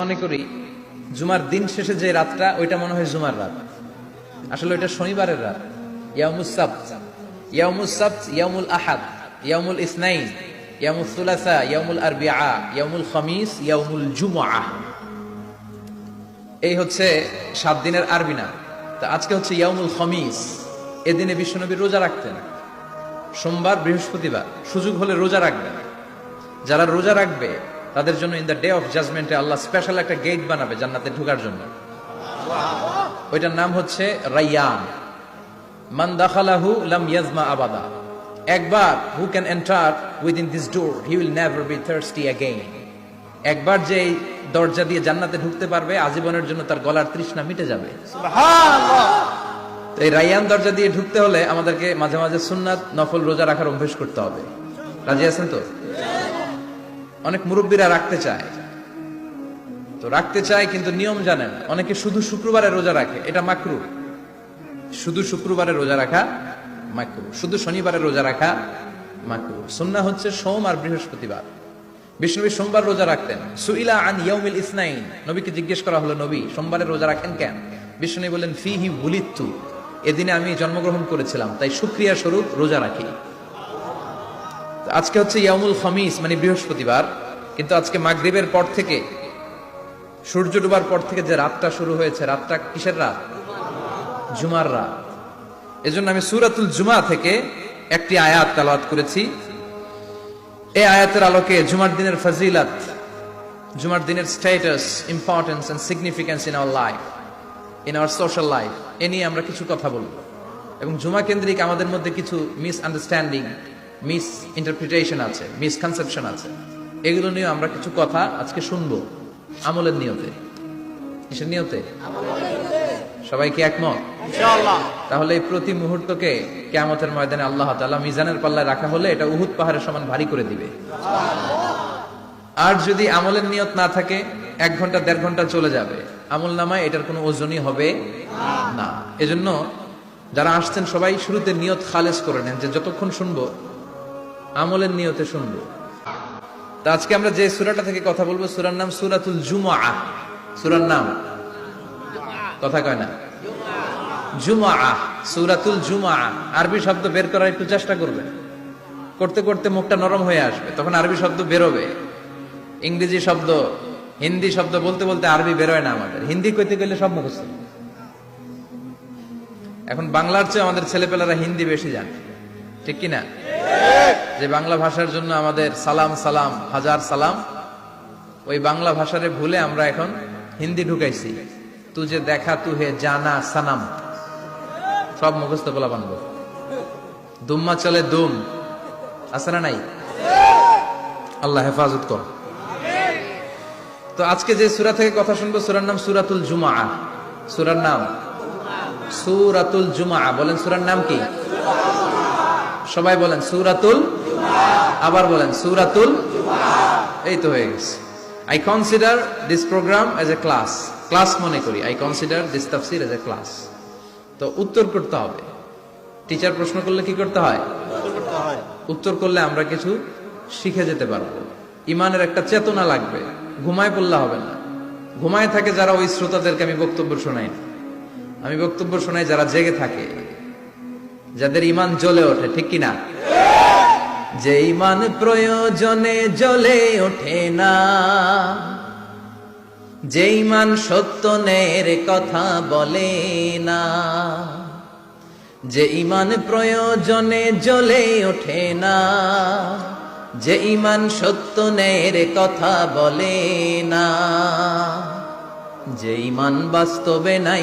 মনে করি, জুমার দিন শেষে যে রাতটা, ওইটা মনে হয় জুমার রাত। আসলে ওইটা শনিবারের রাত। ইয়ামুস সাবত। ইয়ামুল আহাদ ইয়ামুল ইসনাইন ইয়ামুল সুলাসা ইয়ামুল আরবিআ ইয়ামুল খামিস ইয়ামুল জুমআ। এই হচ্ছে সাত দিনের আরবি নাম। তা আজকে হচ্ছে ইয়ামুল খামিস। এদিনে বিশ্বনবী রোজা রাখতেন। সোমবার বৃহস্পতিবার। সুযোগ হলে রোজা রাখবেন। যারা রোজা রাখবে তাদের জন্য ইন দ্য ডে অফ জাজমেন্টে আল্লাহ স্পেশাল একটা গেট বানাবে জান্নাতে ঢোকার জন্য। ওইটার নাম হচ্ছে রাইয়ান। মান দাখালাহু লাম ইয়াজমা আবাদা। একবার who can enter within this door he will never be thirsty again একবার যে দরজা দিয়ে জান্নাতে ঢুকতে পারবে আজীবনের জন্য তার গলার তৃষ্ণা মিটে যাবে। তো এই রাইয়ান দরজা দিয়ে ঢুকতে হলে আমাদেরকে মাঝে মাঝে সুন্নাত নফল রোজা রাখার অভ্যেস করতে হবে। রাজি আছেন তো? অনেক মুরব্বীরা রাখতে চায়। তো রাখতে চায়, কিন্তু নিয়ম জানে না। অনেকে শুধু শুক্রবারে রোজা রাখে, এটা মাকরু। শুধু শুক্রবারে রোজা রাখা মাকরু, শুধু শনিবারে রোজা রাখা মাকরু। সুন্না হচ্ছে সোম আর বৃহস্পতিবার। বিষ্ণুবী সোমবার রোজা রাখতেন। সুইলা আন ইয়াউমিল ইসনাইন। নবীকে জিজ্ঞেস করা হলো, নবী, সোমবারে রোজা রাখেন কেন? বিষ্ণু বললেন ফি হি বুলিত্তু এদিনে আমি জন্মগ্রহণ করেছিলাম, তাই সুক্রিয়া স্বরূপ রোজা রাখি। আজকে হচ্ছে ইয়ামুল খমিস মানে বৃহস্পতিবার, কিন্তু আজকে মাগরিবের পর থেকে, সূর্য ডুবার পর থেকে যে রাতটা শুরু হয়েছে, রাতটা কিসের রাত? জুমার রাত। এজন্য আমি সুরাতুল জুমা থেকে একটি আয়াত তালাওয়াত করেছি। এই আয়াতের আলোকে জুমার দিনের ফজিলাত, জুমার দিনের status importance and significance in our life in our social life এ নিয়ে আমরা কিছু কথা বলব। এবং জুমা কেন্দ্রিক আমাদের মধ্যে কিছু মিস আন্ডারস্ট্যান্ডিং মিস ইন্টারপ্রিটেশন আছে মিসকনসেপশন আছে। এগুলো নিয়ে আমরা কিছু কথা আজকে শুনব আমলের নিয়তে। কিসের নিয়তে? সবাই কি একমত? তাহলে এই প্রতি মুহূর্তকে কেয়ামতের ময়দানে আল্লাহ তাআলা মিজানের পাল্লায় রাখা হলে এটা উহুদ পাহাড়ের সমান ভারী করে দিবে। আর যদি আমলের নিয়ত না থাকে এক ঘণ্টা দেড় ঘণ্টা চলে যাবে। আমল নামায় এটার কোনো ওজনই হবে না। এজন্য যারা আসছেন সবাই শুরুতে নিয়ত খালেজ করে নেন যে যতক্ষণ শুনব আমলের নিয়তে শুনব। তা আজকে আমরা যে সুরাটা থেকে কথা বলব, সুরার নাম সুরাতুল জুমা সুরার নাম? কথা কয় না। জুমা সুরাতুল জুমা আরবি শব্দ বের করার একটু চেষ্টা করবে। করতে করতে মুখটা নরম হয়ে আসবে, তখন আরবি শব্দ বেরোবে। ইংরেজি শব্দ, হিন্দি শব্দ বলতে বলতে আরবি বেরোয় না আমাদের। হিন্দি কইতে গেলে সব মুখস্থ। এখন বাংলার চেয়ে আমাদের ছেলেপেলারা হিন্দি বেশি জানে। ঠিক কিনা? না যে বাংলা ভাষার জন্য আমাদের সালাম সালাম, হাজার সালাম, ওই বাংলা ভাষারে ভুলে আমরা এখন হিন্দি ঢুকাইছি। তু যে দেখা, তু হে জানা, সানাম। সব মুখস্থ বলা বানবো দুম্মা চলে দুম। আছে না নাই? আল্লাহ হেফাজত কর। তো আজকে যে সুরা থেকে কথা শুনব, সুরার নাম সুরাতুল জুমা সুরার নাম? সুরাতুল জুমা বলেন সুরার নাম কি? সবাই বলেন সুরাতুল আবার বলেন সুরাতুল এই তো হয়ে গেছে। I consider this programme as a class class মনে করি। আই কনসিডার দিস তাফসির এজ এ ক্লাস তো উত্তর করতে হবে। টিচার প্রশ্ন করলে কি করতে হয়? উত্তর করলে আমরা কিছু শিখে যেতে পারব। ইমানের একটা চেতনা লাগবে। ঘুমায় পড়লে হবে না। ঘুমায় থাকে যারা ওই শ্রোতাদেরকে আমি বক্তব্য শোনাই আমি বক্তব্য শোনাই যারা জেগে থাকে। যাদের ইমান জ্বলে ওঠে, ঠিক কিনা যে ইমান প্রয়োজনে জ্বলে ওঠে না। যে ইমান সত্য সত্যনের কথা বলে না। যে ইমান প্রয়োজনে জ্বলে ওঠে না। যে ইমান সত্য সত্যনের কথা বলে না। যে ইমান বাস্তবে নাই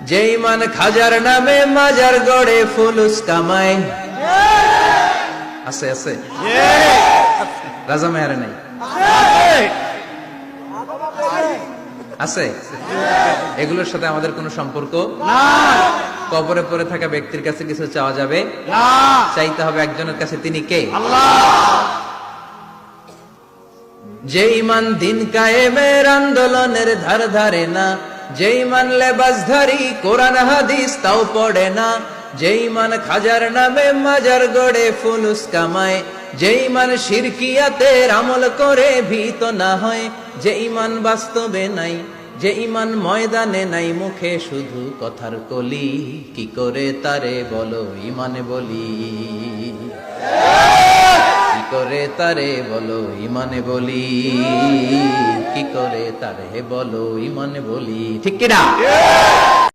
যে ইমান খাজার নামে মাজার গড়ে ফুলুস কামায় আছে আছে। রাজা মেয়ারে নাই। আছে? এগুলোর সাথে আমাদের কোনো সম্পর্ক কবরে পড়ে থাকা ব্যক্তির কাছে কিছু চাওয়া যাবে? চাইতে হবে একজনের কাছে তিনি কে? যে ইমান দিন কায়েমের আন্দোলনের ধার ধারে না যে ইমান লেবাসধারী কোরআন, হাদিস, তাও পড়ে না। যে ইমান খাজার নামে মাজার গড়ে ফুলুস কামায় যে ইমান শিরকিয়াতের আমল করে ভীত না হয়। যে ইমান বাস্তবে নাই যে ইমান ময়দানে নাই, মুখে শুধু কথার কলি। কি করে তারে বলো ইমানে বলি? করে তারে বলো ইমানে বলি? কি করে তারে বলো ইমানে বলি? ঠিক কিনা?